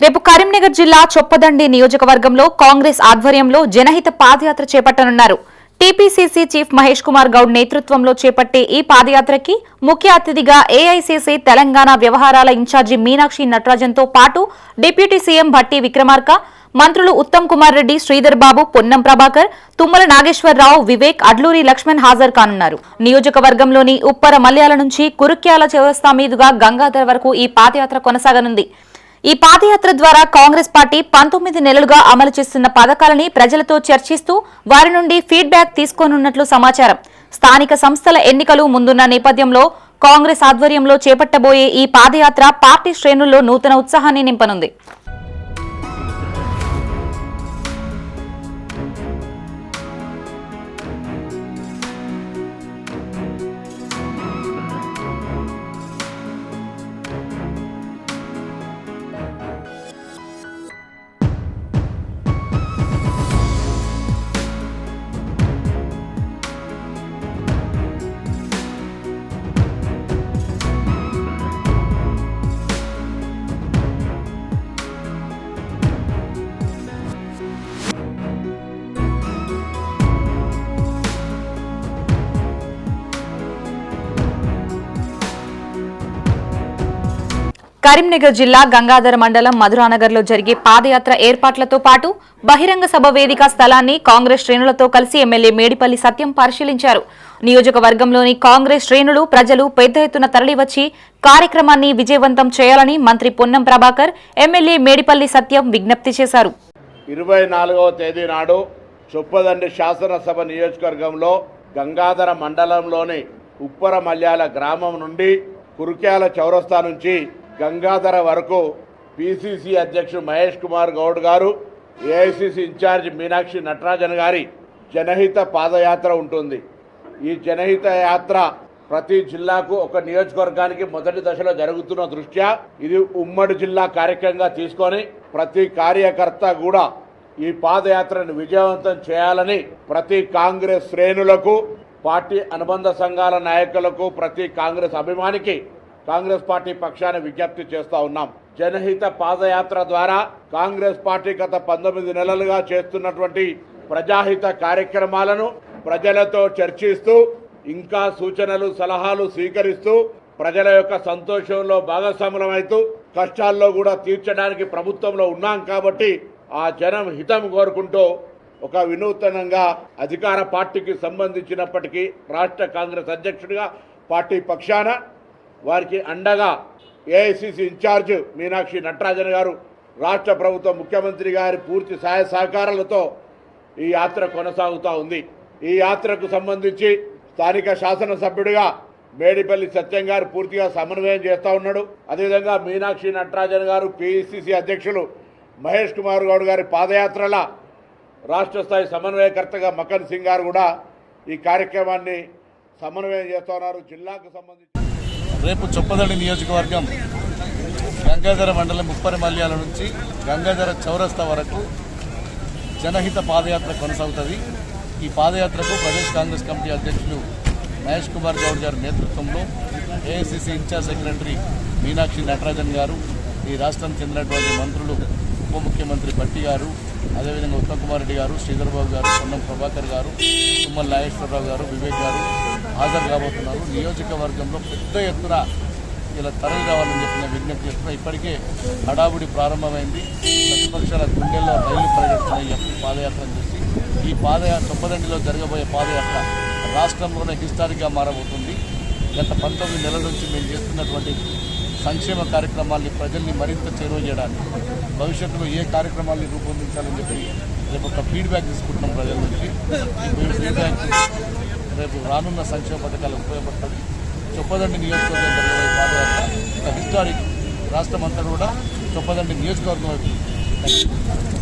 రేపు కరీంనగర్ జిల్లా చొప్పదండి నియోజకవర్గంలో కాంగ్రెస్ ఆధ్వర్యంలో జనహిత పాదయాత్ర చేపట్టనున్నారు. టీపీసీసీ చీఫ్ మహేష్ కుమార్ గౌడ్ నేతృత్వంలో చేపట్టే ఈ పాదయాత్రకి ముఖ్య అతిథిగా ఏఐసీసీ తెలంగాణ వ్యవహారాల ఇన్ఛార్జి మీనాక్షి నటరాజన్తో పాటు డిప్యూటీ సీఎం భట్టి విక్రమార్క మంత్రులు ఉత్తమ్ కుమార్ రెడ్డి శ్రీధర్ బాబు పొన్నం ప్రభాకర్ తుమ్మల నాగేశ్వరరావు వివేక్ అడ్లూరి లక్ష్మణ్ హాజరు కానున్నారు. నియోజకవర్గంలోని ఉప్పర మల్యాల నుంచి కురుక్యాల చౌరస్తా మీదుగా గంగాధర్ వరకు ఈ పాదయాత్ర కొనసాగనుంది. ఈ పాదయాత్ర ద్వారా కాంగ్రెస్ పార్టీ పంతొమ్మిది నెలలుగా అమలు చేస్తున్న పథకాలని ప్రజలతో చర్చిస్తూ వారి నుండి ఫీడ్బ్యాక్ తీసుకోనున్నట్లు సమాచారం. స్థానిక సంస్థల ఎన్నికలు ముందున్న నేపథ్యంలో కాంగ్రెస్ ఆధ్వర్యంలో చేపట్టబోయే ఈ పాదయాత్ర పార్టీ శ్రేణుల్లో నూతన ఉత్సాహాన్ని నింపనుంది. కరీంనగర్ జిల్లా గంగాధర మండలం మధురానగర్లో జరిగే పాదయాత్ర ఏర్పాట్లతో పాటు బహిరంగ సభ వేదిక స్థలాన్ని కాంగ్రెస్ శ్రేణులతో కలిసి ఎమ్మెల్యే మేడిపల్లి సత్యం పరిశీలించారు. నియోజకవర్గంలోని కాంగ్రెస్ శ్రేణులు ప్రజలు పెద్ద ఎత్తున తరలివచ్చి కార్యక్రమాన్ని విజయవంతం చేయాలని మంత్రి పొన్నం ప్రభాకర్ ఎమ్మెల్యే మేడిపల్లి సత్యం విజ్ఞప్తి చేశారు. ఇరవై నాలుగవ తేదీ నాడు చొప్పదండి శాసనసభ నియోజకవర్గంలో గంగాధర మండలంలోని ఉప్పర మల్యాల గ్రామం నుండి కురుక్యాల చౌరస్తా నుంచి గంగాధర వరకు పిసిసి అధ్యక్షుడు మహేష్ కుమార్ గౌడ్ గారు ఏఐసిసి ఇన్ఛార్జ్ మీనాక్షి నటరాజన్ గారి జనహిత పాదయాత్ర ఉంటుంది. ఈ జనహిత యాత్ర ప్రతి జిల్లాకు ఒక నియోజకవర్గానికి మొదటి దశలో జరుగుతున్న దృష్ట్యా ఇది ఉమ్మడి జిల్లా కార్యక్రమంగా తీసుకొని ప్రతి కార్యకర్త కూడా ఈ పాదయాత్రను విజయవంతం చేయాలని ప్రతి కాంగ్రెస్ శ్రేణులకు పార్టీ అనుబంధ సంఘాల నాయకులకు ప్రతి కాంగ్రెస్ అభిమానికి కాంగ్రెస్ పార్టీ పక్షాన విజ్ఞప్తి చేస్తూ ఉన్నాం. జనహిత పాదయాత్ర ద్వారా కాంగ్రెస్ పార్టీ గత పంతొమ్మిది నెలలుగా చేస్తున్నటువంటి ప్రజాహిత కార్యక్రమాలను ప్రజలతో చర్చిస్తూ ఇంకా సూచనలు సలహాలు స్వీకరిస్తూ ప్రజల యొక్క సంతోషంలో భాగస్వాములమైతూ కష్టాల్లో కూడా తీర్చడానికి ప్రభుత్వంలో ఉన్నాం కాబట్టి ఆ జనం హితం కోరుకుంటూ ఒక వినూతనంగా అధికార పార్టీకి సంబంధించినప్పటికీ రాష్ట్ర కాంగ్రెస్ అధ్యక్షుడిగా పార్టీ పక్షాన వారికి అండగా ఏఐసిసి ఇన్ఛార్జ్ మీనాక్షి నటరాజన్ గారు రాష్ట్ర ప్రభుత్వ ముఖ్యమంత్రి గారి పూర్తి సహాయ సహకారాలతో ఈ యాత్ర కొనసాగుతూ ఉంది. ఈ యాత్రకు సంబంధించి స్థానిక శాసనసభ్యుడిగా మేడిపల్లి సత్యం గారు పూర్తిగా సమన్వయం చేస్తూ ఉన్నాడు. అదేవిధంగా మీనాక్షి నటరాజన్ గారు పిసిసి అధ్యక్షులు మహేష్ కుమార్ గౌడ్ గారి పాదయాత్రల రాష్ట్ర స్థాయి సమన్వయకర్తగా మకన్ సింగ్ గారు కూడా ఈ కార్యక్రమాన్ని సమన్వయం చేస్తూ ఉన్నారు. జిల్లాకు సంబంధించి రేపు చొప్పదండి నియోజకవర్గం గంగాధర మండలం ముప్పరి మల్యాల నుంచి గంగాధర చౌరస్తా వరకు జనహిత పాదయాత్ర కొనసాగుతుంది. ఈ పాదయాత్రకు ప్రదేశ్ కాంగ్రెస్ కమిటీ అధ్యక్షులు మహేష్ కుమార్ గౌడ్ గారి నేతృత్వంలో AICC incharge secretary Meenakshi Natarajan గారు ఈ రాష్ట్రానికి చెందినటువంటి మంత్రులు ఉప ముఖ్యమంత్రి భట్టి గారు అదేవిధంగా ఉత్తమ్ కుమార్ రెడ్డి గారు శ్రీధర్ బాబు గారు పొన్నం ప్రభాకర్ గారు తుమ్మల నాగేశ్వరరావు గారు వివేక్ గారు హాజరు కాబోతున్నారు. నియోజకవర్గంలో పెద్ద ఎత్తున ఇలా తరలి రావాలని చెప్పిన విజ్ఞప్తి చేస్తున్నా. ఇప్పటికే హడావుడి ప్రారంభమైంది. ప్రతిపక్షాల గుండెల్లో రైలు పరిగెడుతున్న ఈ చేసి పాదయాత్రను చూసి ఈ పాదయాత్ర తొంభదండిలో జరగబోయే పాదయాత్ర రాష్ట్రంలోనే హిస్టారిక్గా మారబోతుంది. గత పంతొమ్మిది నెలల నుంచి మేము చేస్తున్నటువంటి సంక్షేమ కార్యక్రమాల్ని ప్రజల్ని మరింత చేరువ చేయడానికి భవిష్యత్తులో ఏ కార్యక్రమాల్ని రూపొందించాలని చెప్పి రేపు ఒక ఫీడ్బ్యాక్ తీసుకుంటున్నాం ప్రజల నుంచి. ఫీడ్బ్యాక్ రేపు రానున్న సంక్షేమ పథకాలు ఉపయోగపడుతుంది. చొప్పదండి నియోజకవర్గం పాదయాత్ర హిస్టారిక్ రాష్ట్రం అంతా కూడా చొప్పదండి నియోజకవర్గం వైపు. యూ